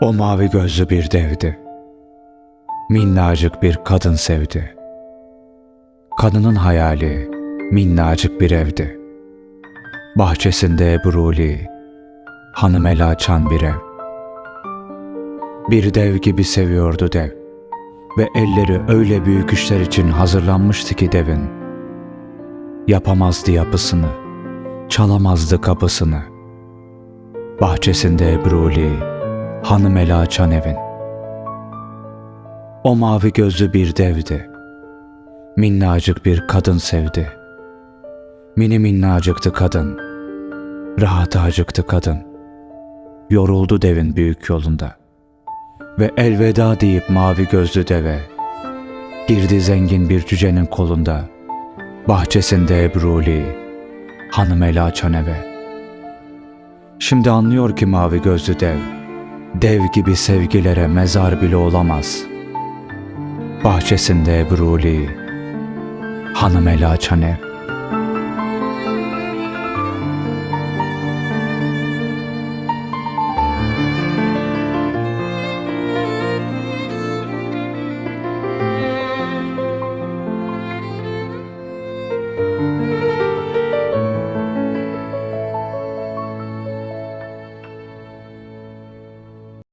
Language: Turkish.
O mavi gözlü bir devdi. Minnacık bir kadın sevdi. Kadının hayali minnacık bir evdi. Bahçesinde Ebruli, hanım el açan bir ev. Bir dev gibi seviyordu dev. Ve elleri öyle büyük işler için hazırlanmıştı ki devin. Yapamazdı yapısını, çalamazdı kapısını. Bahçesinde Ebruli, hanım eli açan evin. O mavi gözlü bir devdi. Minnacık bir kadın sevdi. Mini minnacıktı kadın. Rahat acıktı kadın. Yoruldu devin büyük yolunda. Ve elveda deyip mavi gözlü deve. Girdi zengin bir cücenin kolunda. Bahçesinde Ebruli, hanım eli açan eve. Şimdi anlıyor ki mavi gözlü dev, dev gibi sevgilere mezar bile olamaz. Bahçesinde Ebruli, hanım eli açan ev.